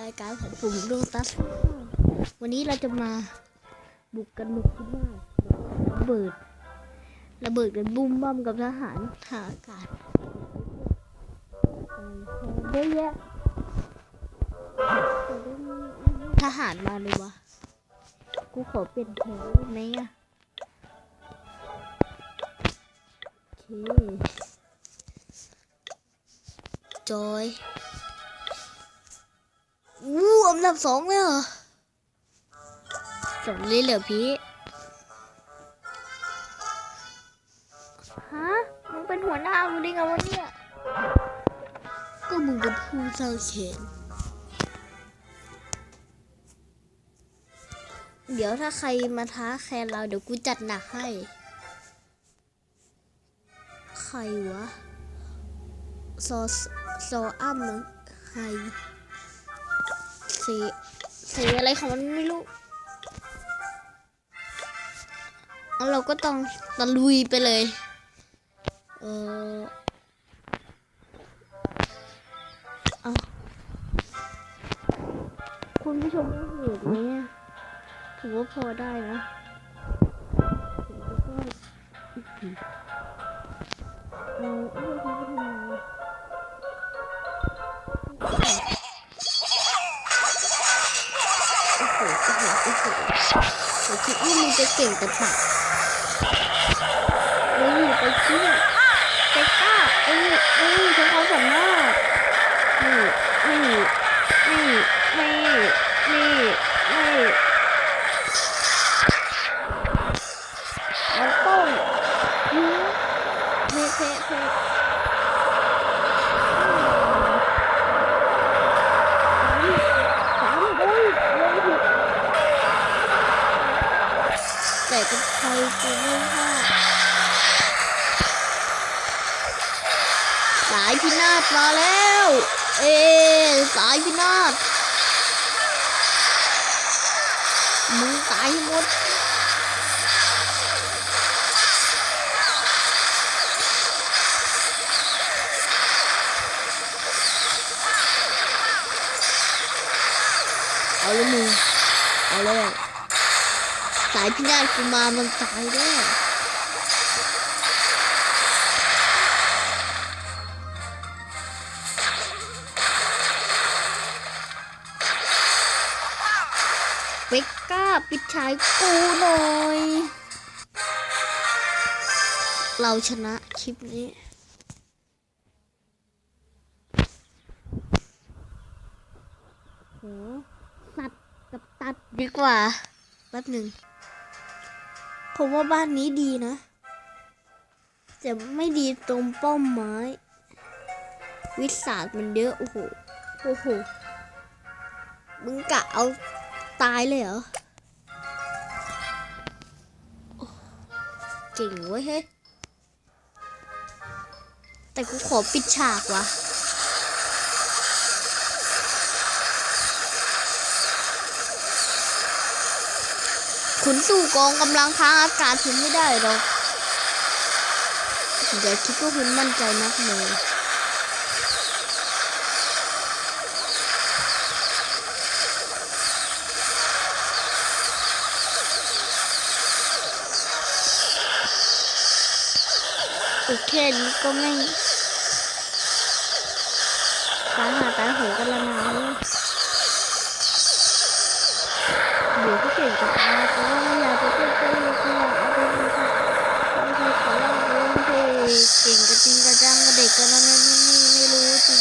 รายการของผมดวงตัสวันนี้เราจะมาบุกกันบุกที่บ้านระเบิด ระเบิดกันบุ้มบ้ามกับทหารทางอากาศเยอะแยะทหารมาเลยวะกูขอเปลี่ยนแถวได้ไหมอะโอเคจอย อู้อันดับสองเลยเหรอสองเลยเหรอพี่ ฮะ มึงเป็นหัวหน้ามึงได้ไงวะเนี่ย ก็มึงเป็นผู้สร้างเขนเดี๋ยวถ้าใครมาท้าแคนเราเดี๋ยวกูจัดหนักให้ ใครวะ ซอซออ้ำมั้งใคร สีสีอะไรของมันไม่รู้เราก็ต้องตะลุยไปเลย เออเอาคุณผู้ชมไม่เห็นไหมถือว่าพอได้นะเอาเอา โอ้โหโอ้โหโอ้โหผมคิดว่ามึงจะเก่งแต่ปากเฮ้ยไปเชี่ยไปกล้าเอ้ยเอ้ยใช้ความสามารถนี่นี่นี่นี่นี่นี่มันต้องหืมเพะเพะเพะสามโอ้ยยังผิด แต่ เป็นใครกูไม่ว่าสายพินาศมาแล้ว เอ๊สายพินาศมึงตายให้หมดเอาเลยมึงเอาเลย สายพินาศกูมามันตายแน่เบกก้าปิดฉายกูหน่อย เราชนะคลิปนี้โหสัตว์กับตัดดีกว่าแป๊บหนึ่ง ผมว่าบ้านนี้ดีนะแต่ไม่ดีตรงป้อมไม้ วิสาดมันเยอะโอ้โหโอ้โหมึงกะเอาตายเลยเหรอเก่งเว้ยเฮ้ยแต่กูขอปิดฉากว่ะ ขุนสู่กองกำลังค้างอากาศถึงไม่ได้หรอกอย่าคิดว่าคุณมั่นใจนักเลยโอเคนี้ก็ไม่ตายหาตายโหกันละนานเลยเดี๋ยวก็เก่งกับอาเพราะว่าไม่อยากจะเก่งก็เลยก็อยากเอาไปดูค่ะบางทีขอลองดูบางทีเก่งกับ จริงกังเด็กกันนั่นนี่นี่ไม่รู้จริง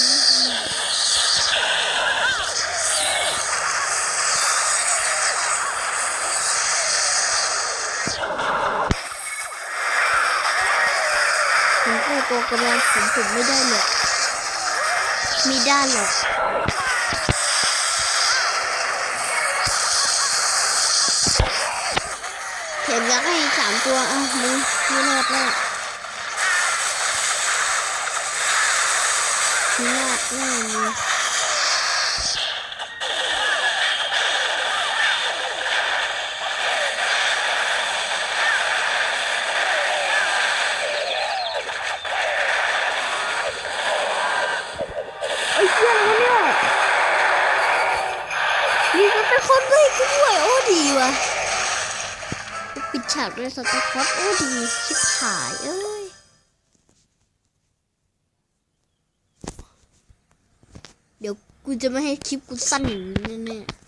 ผมก็ตัวกำลังผมผมไม่ได้หรอกไม่ได้หรอกเข็มยักษ์ให้สามตัวอะมึงไม่รอดแน่ไอดแน่มึงไอ้เชี่ยอะไรวะเนี่ยอนด้วยกูด้วยโอ้ดีว่ะ ปิดฉากด้วยสตาร์คอสโอ้ดี ชิบหายเอ้ย เดี๋ยว กูจะไม่ให้คลิปกูสั้นอย่างนี้แน่ๆ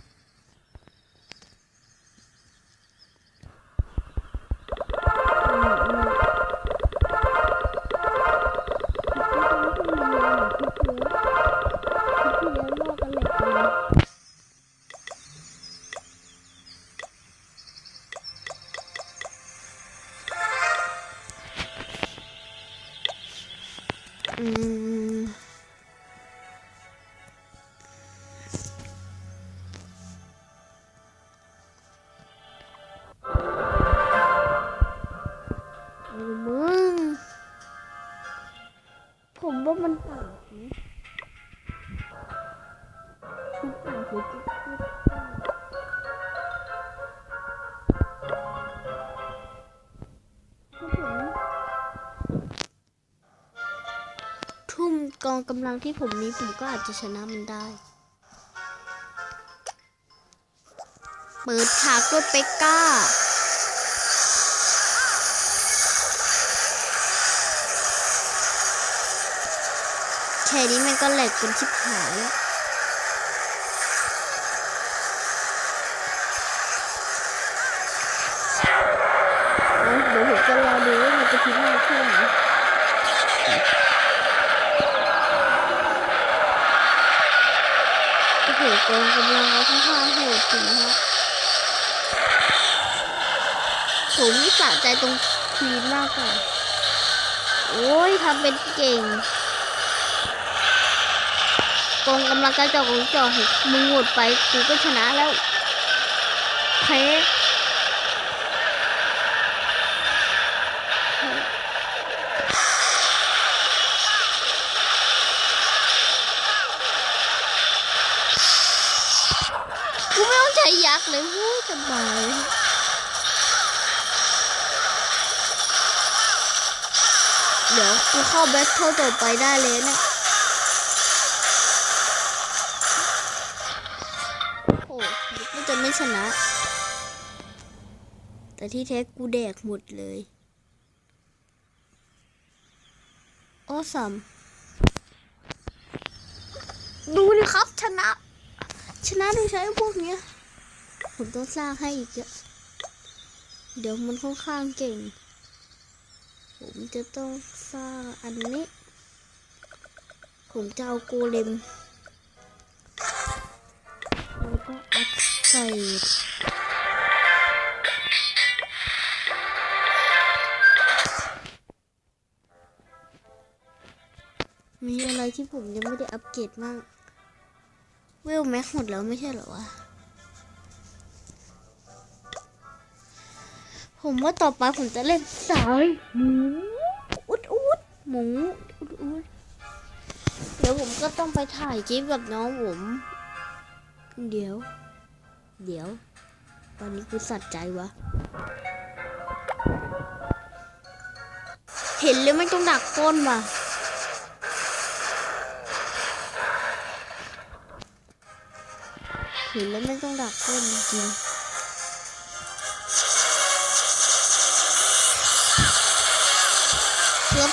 กองกำลังที่ผมมีผมก็อาจจะชนะมันได้ เปิดฉากด้วยเปกก้า แค่นี้มันก็แหลกเป็นชิบหายแล้ว เอาเดี๋ยวผมจะรอดูว่ามันจะพิมพ์มาแค่ไหนโอ้โหกองกำลังเราค่อนข้างโหดจริงนะฮะ ผมสะใจตรงควีนมากกว่า โอ้ยทำเป็นเก่งกองกำลังกระจอกของจอกเห็นมึงหมดไปกูก็ชนะแล้วแพ้กูไม่ต้องใช้ยักษ์เลยวู้สบาย เดี๋ยวกูเข้าแบทเทิลต่อไปได้เลยเนะโอ้กว่าจะไม่ชนะ แต่ที่แท้กูแดกหมดเลยโอ้สัมดูดิครับชนะ ชนะดยใช้พวกเนี้ยผมต้องสร้างให้อีกเยอะเดี๋ยวมันค่อนข้างเก่ง ผมจะต้องสร้างอันนี้ ผมจะเอาโกเลมแล้วก็อัพเกรดมีอะไรที่ผมยังไม่ได้อัปเกรดมากเวลแม็กหมดแล้วไม่ใช่เหรอวะ ผมว่าต่อไปผมจะเล่นสายหมูอุดอุดหมูอุดอุดเดี๋ยวผมก็ต้องไปถ่ายคลิปกับน้องผม เดี๋ยว เดี๋ยว ตอนนี้กูสัตว์ใจวะ เห็นแล้วไม่ต้องดักก้นว่ะเห็นแล้วไม่ต้องดักก้นจริง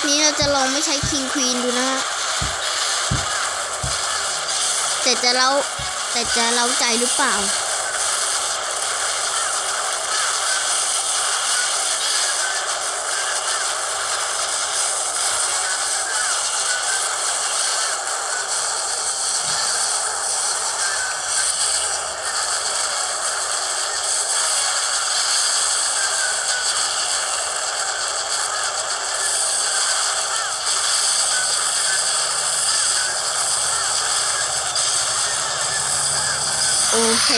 นี้เราจะลองไม่ใช้คิงควีนดูนะฮะแต่จะเล่าแต่จะเล่าใจหรือเปล่า โอเค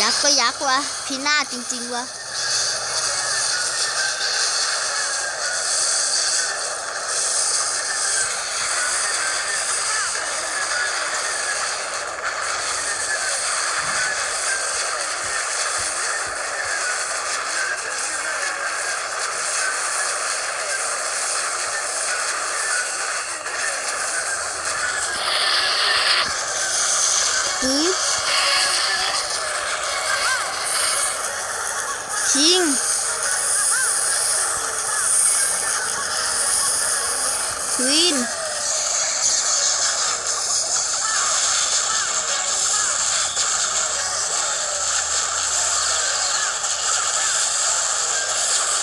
ยักษ์ก็ยักษ์วะพินาศจริง ๆวะ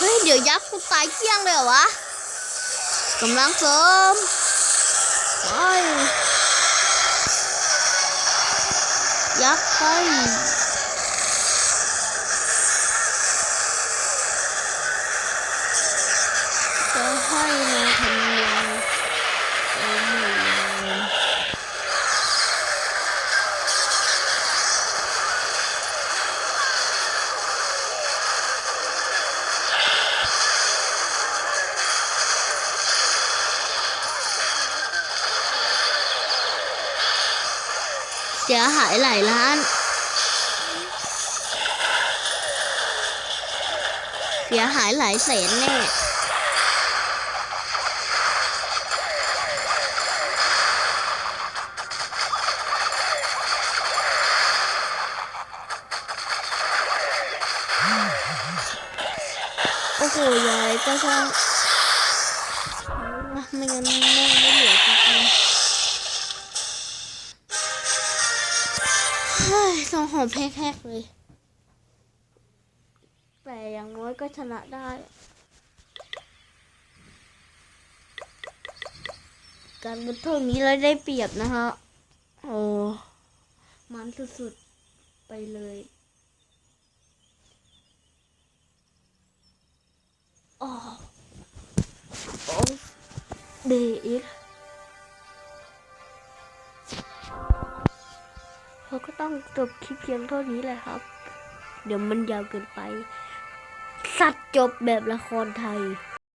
เฮ้ย เดี๋ยวยักษ์กูตายเกลี้ยงเลยเหรอวะกำลังเสริมไปยักษ์ไปจะให้มาทำยังไงโอ้ยเสี ยหายหลายล้าน เสียหายหลายแสนแน่โอ้โหยายก็ช่างไม่งั้นแม่ไม่เหลือ อหอมแพกๆเลย แต่อย่างน้อยก็ชนะได้ การบุนเท่านี้เราได้เปรียบนะฮะ โอ้ มันสุดๆ ไปเลยโอ้โอ้เดอี เราก็ต้องจบคลิปเพียงเท่านี้แหละครับ เดี๋ยวมันยาวเกินไป สัตว์จบแบบละครไทย